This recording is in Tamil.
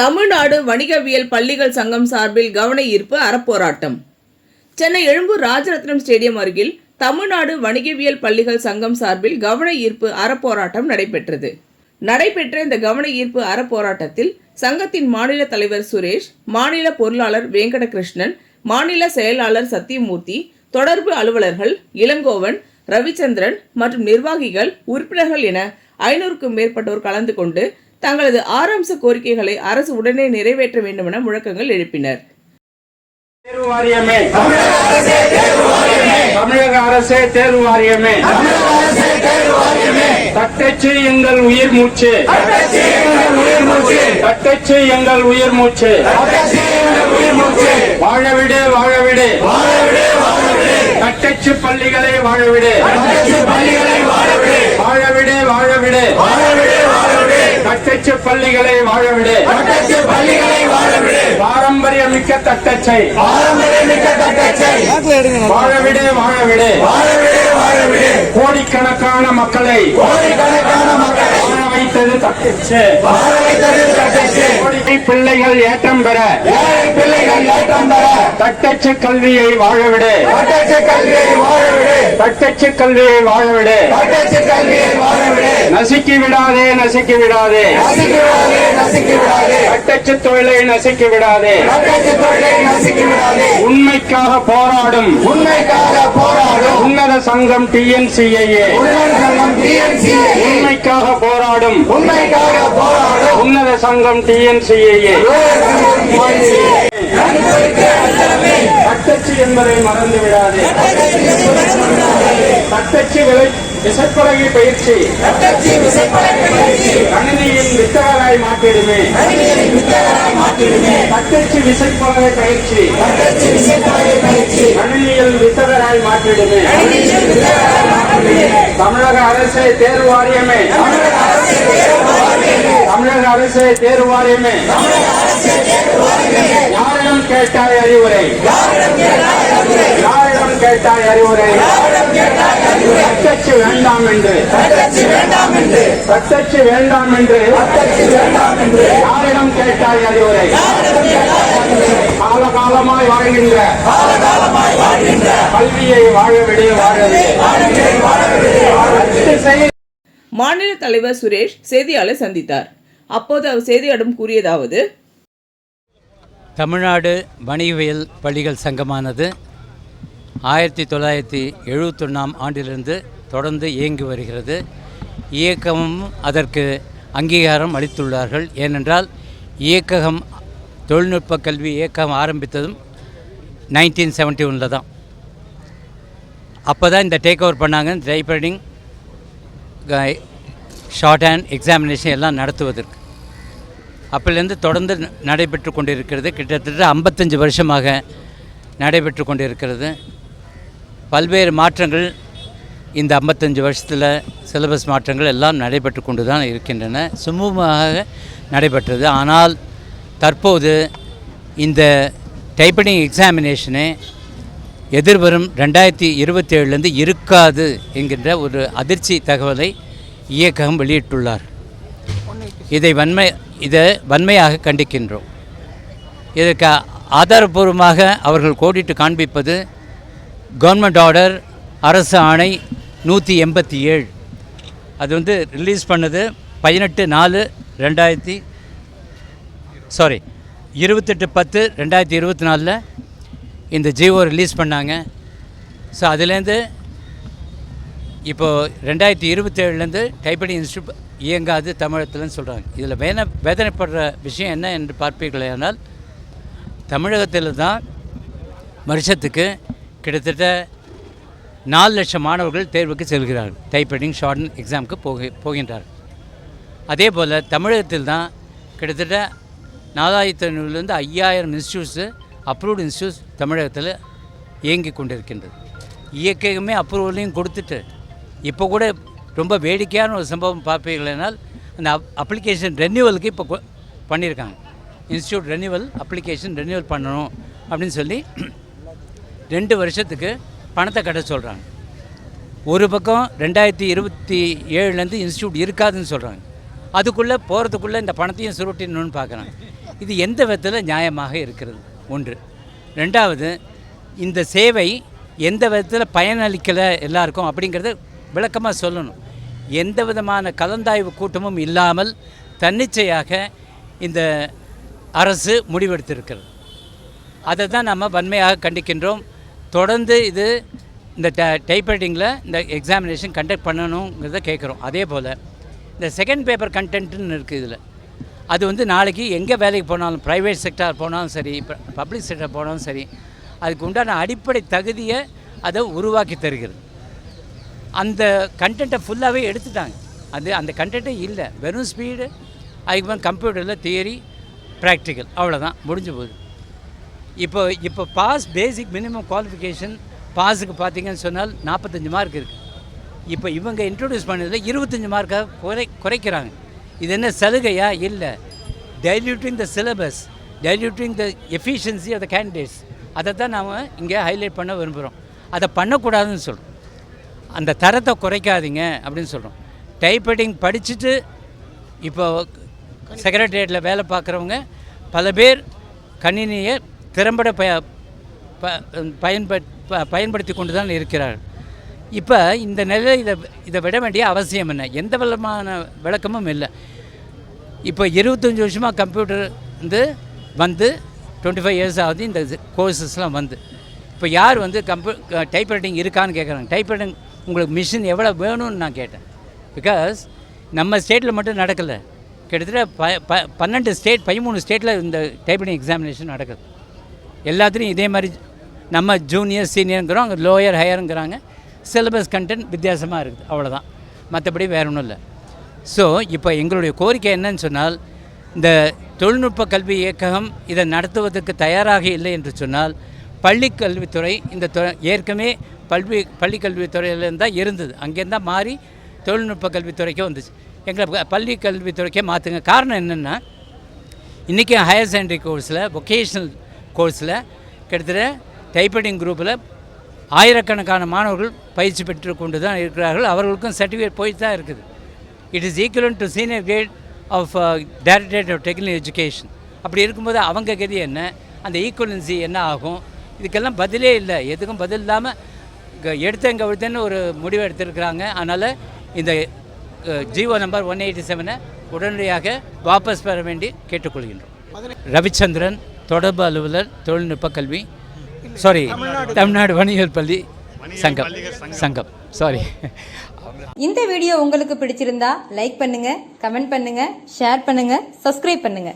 தமிழ்நாடு வணிகவியல் பள்ளிகள் சங்கம் சார்பில் கவன ஈர்ப்பு அறப்போராட்டம். சென்னை எழும்பூர் ராஜரத்னம் ஸ்டேடியம் அருகில் தமிழ்நாடு வணிகவியல் பள்ளிகள் சங்கம் சார்பில் கவன ஈர்ப்பு அறப்போராட்டம் நடைபெற்றது. நடைபெற்ற இந்த கவன ஈர்ப்பு அறப்போராட்டத்தில் சங்கத்தின் மாநில தலைவர் சுரேஷ் மாநில பொருளாளர் வெங்கடகிருஷ்ணன் மாநில செயலாளர் சத்தியமூர்த்தி தொடர்பு அலுவலர்கள் இளங்கோவன் ரவிச்சந்திரன் மற்றும் நிர்வாகிகள் உறுப்பினர்கள் என ஐநூறுக்கும் மேற்பட்டோர் கலந்து கொண்டு தங்களது ஆரம்ச கோரிக்கைகளை அரசு உடனே நிறைவேற்ற வேண்டுமென முழக்கங்கள் எழுப்பினர். தேர்வு வாரியமே. தமிழக அரசே தேர்வு வாரியமே. தட்டச்சு எங்கள் உயிர் மூச்சு. தட்டச்சு எங்கள் உயிர் மூச்சு. வாழவிடு வாழவிடு. தட்டச்சு பள்ளிகளை வாழவிடு. தட்டச்சு பள்ளிகளை வாழவிடு. பாரம்பரியமிக்க தட்டச்சை. வாழவிடு வாழவிடு. கோடிக்கணக்கான மக்களை. வாழ வைத்தது தட்டச்சு. கோடி பிள்ளைகள் ஏற்றம் பெற. தட்டச்சு கல்வியை வாழவிடு. தட்டச்சு கல்வியை வாழவிடு. நசுக்கி விடாதே நசுக்கி விடாதே. தட்டச்சு தொழிலை நசுக்கி விடாதே. உண்மைக்காக போராடும். உண்மைக்காக போராடும். சங்கம் டிஎன்சிஐஏ உண்மைக்காக போராடும். உண்மைக்காக போராடும். உன்னத சங்கம் டிஎன்சிஐஏ தட்டச்சு என்பதை மறந்து விடாதே தட்டச்சு விலை விசைப்பலகை பயிற்சி. கணினியின் வித்தகராய் மாற்றிடுமே. தட்டச்சு விசைப்பலகை பயிற்சி. கணினியில் வித்தகராய் மாற்றிடுமே. தமிழக அரசு தேர்வு வாரியமே. தமிழக அரசு தேர்வு வாரியமே. யாரிடம் கேட்டாய் அறிவுரை? யாரிடம் கேட்டாய் அறிவுரை? தட்டச்சு வேண்டாம் என்று. தட்டச்சு வேண்டாம் என்று. யாரிடம் கேட்டாய் அறிவுரை? காலகாலமாய் வாழ்கின்ற. கல்வியை வாழ விடிய வாழவே மாநில தலைவர் சுரேஷ் செய்தியாளர் சந்தித்தார். அப்போது அவர் செய்தியாளரிடம் கூறியதாவது தமிழ்நாடு வணிகவியல் பள்ளிகள் சங்கமானது ஆயிரத்தி தொள்ளாயிரத்தி எழுபத்தொன்னாம் ஆண்டிலிருந்து தொடர்ந்து இயங்கி வருகிறது. இயக்கமும் அதற்கு அங்கீகாரம் அளித்துள்ளார்கள். ஏனென்றால் இயக்ககம் தொழில்நுட்ப கல்வி இயக்கம் ஆரம்பித்ததும் நைன்டீன் செவன்ட்டி ஒனில் தான். அப்போ தான் இந்த டேக் ஓவர் பண்ணாங்க டைப்ரைட்டிங் ஷார்ட் ஹேண்ட் எக்ஸாமினேஷன் எல்லாம் நடத்துவதற்கு. அப்போலேருந்து தொடர்ந்து நடைபெற்று கொண்டிருக்கிறது. கிட்டத்தட்ட ஐம்பத்தஞ்சு வருஷமாக நடைபெற்று கொண்டிருக்கிறது. பல்வேறு மாற்றங்கள் இந்த ஐம்பத்தஞ்சு வருஷத்தில் சிலபஸ் மாற்றங்கள் எல்லாம் நடைபெற்று கொண்டு தான் இருக்கின்றன. சுமூகமாக நடைபெற்றது. ஆனால் தற்போது இந்த டைப்பிங் எக்ஸாமினேஷனே எதிர்வரும் ரெண்டாயிரத்தி இருபத்தேழுலேருந்து இருக்காது என்கின்ற ஒரு அதிர்ச்சி தகவலை இயக்கம் வெளியிட்டுள்ளார். இதை வன்மை இதை வன்மையாக கண்டிக்கின்றோம். இதற்கு ஆதாரபூர்வமாக அவர்கள் கோடிட்டு காண்பிப்பது கவர்மெண்ட் ஆர்டர் அரசு ஆணை நூற்றி எண்பத்தி ஏழு. அது வந்து ரிலீஸ் பண்ணது பதினெட்டு நாலு ரெண்டாயிரத்தி சாரி இருபத்தெட்டு பத்து ரெண்டாயிரத்தி இருபத்தி நாலில் இந்த ஜியோ ரிலீஸ் பண்ணாங்க. ஸோ அதுலேருந்து இப்போது ரெண்டாயிரத்தி இருபத்தேழுலேருந்து டைப்படி இன்ஸ்டியூட் இயங்காது தமிழகத்தில்னு சொல்கிறாங்க இதில் வேதனை வேதனைப்படுற விஷயம் என்ன என்று பார்ப்பீர்களேனால் தமிழகத்தில் தான் வருஷத்துக்கு கிட்டத்தட்ட நாலு லட்சம் மாணவர்கள் தேர்வுக்கு செல்கிறார்கள். டைப்ரைட்டிங் ஷார்ட் எக்ஸாமுக்கு போக போகின்றார்கள் அதே போல் தமிழகத்தில் தான் கிட்டத்தட்ட நாலாயிரத்தி ஐநூறுலேருந்து ஐயாயிரம் இன்ஸ்டியூட்ஸு அப்ரூவ்டு இன்ஸ்டியூட்ஸ் தமிழகத்தில் இயங்கி கொண்டிருக்கின்றது. இயக்கமே அப்ரூவலையும் கொடுத்துட்டு இப்போ கூட ரொம்ப வேடிக்கையான ஒரு சம்பவம் பார்ப்பீர்களானால் அந்த அப் அப்ளிகேஷன் ரெனியூவலுக்கு இப்போ பண்ணியிருக்காங்க. இன்ஸ்டியூட் ரெனியூவல் அப்ளிகேஷன் ரெனியூவல் பண்ணணும் அப்படின்னு சொல்லி ரெண்டு வருஷத்துக்கு பணத்தை கட்ட சொல்கிறாங்க ஒரு பக்கம் ரெண்டாயிரத்தி இருபத்தி ஏழுலேருந்து இன்ஸ்டியூட் இருக்காதுன்னு சொல்கிறாங்க அதுக்குள்ளே போகிறதுக்குள்ளே இந்த பணத்தையும் சுருட்டிடணும்னு பார்க்குறாங்க. இது எந்த விதத்தில் நியாயமாக இருக்கிறது? ஒன்று. ரெண்டாவது இந்த சேவை எந்த விதத்தில் பயனளிக்கலை எல்லாருக்கும் அப்படிங்கிறத விளக்கமாக சொல்லணும். எந்த விதமான கலந்தாய்வு கூட்டமும் இல்லாமல் தன்னிச்சையாக இந்த அரசு முடிவெடுத்திருக்கிறது. அதை தான் நம்ம வன்மையாக கண்டிக்கின்றோம். தொடர்ந்து இது இந்த ட டைப்ரைட்டிங்கில் இந்த எக்ஸாமினேஷன் கண்டக்ட் பண்ணணுங்கிறத கேட்குறோம். அதே போல் இந்த செகண்ட் பேப்பர் கண்டென்ட்னு இருக்குது இதில். அது வந்து நாளைக்கு எங்கே வேலைக்கு போனாலும் ப்ரைவேட் செக்டார் போனாலும் சரி பப்ளிக் செக்டார் போனாலும் சரி அதுக்கு உண்டான அடிப்படை தகுதியை அதை உருவாக்கி தருகிறது. அந்த கண்டென்ட்டை ஃபுல்லாகவே எடுத்துட்டாங்க. அது அந்த கண்டென்ட்டே இல்லை. வெறும் ஸ்பீடு அதுக்கு கம்ப்யூட்டரில் தியரி ப்ராக்டிக்கல் அவ்வளோதான் முடிஞ்சு போகுது. இப்போ இப்போ பாஸ் பேசிக் மினிமம் குவாலிஃபிகேஷன் பாஸுக்கு பார்த்தீங்கன்னு சொன்னால் நாற்பத்தஞ்சு மார்க் இருக்குது இப்போ இவங்க இன்ட்ரடியூஸ் பண்ணதில் இருபத்தஞ்சி மார்க்காக குறை குறைக்கிறாங்க. இது என்ன சலுகையா? இல்லை. Diluting the syllabus diluting the efficiency of the candidates அதை தான் நாம் இங்கே ஹைலைட் பண்ண விரும்புகிறோம் அதை பண்ணக்கூடாதுன்னு சொல்கிறோம் அந்த தரத்தை குறைக்காதீங்க அப்படின்னு சொல்கிறோம் டைப்ரைட்டிங் படிச்சுட்டு இப்போ செக்ரட்டரியேட்டில் வேலை பார்க்குறவங்க பல பேர் கணினியை திறம்பட பய ப- பயன்பட் ப- பயன்படுத்தி கொண்டு தான் இருக்கிறார்கள். இப்போ இந்த நிலையில் இதை இதை விட வேண்டிய அவசியம் என்ன? எந்த விதமான விளக்கமும் இல்லை. இப்போ இருபத்தஞ்சி வருஷமாக கம்ப்யூட்டர் வந்து வந்து டுவெண்ட்டி ஃபைவ் இயர்ஸ் ஆகுது இந்த கோர்சஸ்லாம் வந்து. இப்போ யார் வந்து கம்ப்யூ டைப்ரைட்டிங் இருக்கான்னு கேட்குறாங்க டைப்ரைட்டிங் உங்களுக்கு மிஷின் எவ்வளோ வேணும்னு நான் கேட்டேன். பிகாஸ் நம்ம ஸ்டேட்டில் மட்டும் நடக்கலை. கிட்டத்தட்ட ப ப பன்னெண்டு ஸ்டேட் பதிமூணு ஸ்டேட்டில் இந்த டைப்பிங் எக்ஸாமினேஷன் நடக்குது. எல்லாத்துலேயும் இதே மாதிரி நம்ம ஜூனியர் சீனியருங்கிறோம் அங்கே லோயர் ஹையருங்கிறாங்க சிலபஸ் கண்டென்ட் வித்தியாசமாக இருக்குது. அவ்வளோதான் மற்றபடி வேற ஒன்றும் இல்லை. ஸோ இப்போ எங்களுடைய கோரிக்கை என்னன்னு சொன்னால் இந்த தொழில்நுட்ப கல்வி இயக்ககம் இதை நடத்துவதற்கு தயாராக இல்லை என்று சொன்னால் பள்ளிக்கல்வித்துறை இந்த துறை ஏற்கனவே பல்வி பள்ளிக்கல்வித்துறையிலேருந்து தான் இருந்தது. அங்கேருந்து மாறி தொழில்நுட்ப கல்வித்துறைக்கே வந்துச்சு. எங்களை பள்ளி கல்வித்துறைக்கே மாற்றுங்க காரணம் என்னென்னா இன்றைக்கி ஹையர் செகண்டரி கோர்ஸில் வொகேஷ்னல் கோர்ஸில் கிட்டத்தட்ட டைப்ரைட்டிங் குரூப்பில் ஆயிரக்கணக்கான மாணவர்கள் பயிற்சி பெற்று கொண்டு தான் இருக்கிறார்கள். அவர்களுக்கும் சர்டிஃபிகேட் போயிட்டு தான் இருக்குது it is equivalent to senior grade of directorate of technical education அப்படி இருக்கும்போது அவங்க கதி என்ன? அந்த ஈக்குவலன்சி என்ன ஆகும்? இதுக்கெல்லாம் பதிலே இல்லை. எதுக்கும் பதில் இல்லாமல் எடுத்தங்க எடுத்தேன்னு ஒரு முடிவு எடுத்திருக்கிறாங்க. அதனால் இந்த ஜிஓ நம்பர் ஒன் எயிட்டி செவனை உடனடியாக வாபஸ் பெற வேண்டி கேட்டுக்கொள்கின்றோம். ரவிச்சந்திரன் தொடர்பு அலுவலர் தொழில்நுட்ப கல்வி சாரி தமிழ்நாடு வணிகர் பள்ளி சங்கம். சங்கம். சாரி இந்த வீடியோ உங்களுக்கு பிடிச்சிருந்தா லைக் பண்ணுங்க கமெண்ட் பண்ணுங்க ஷேர் பண்ணுங்க சப்ஸ்கிரைப் பண்ணுங்க.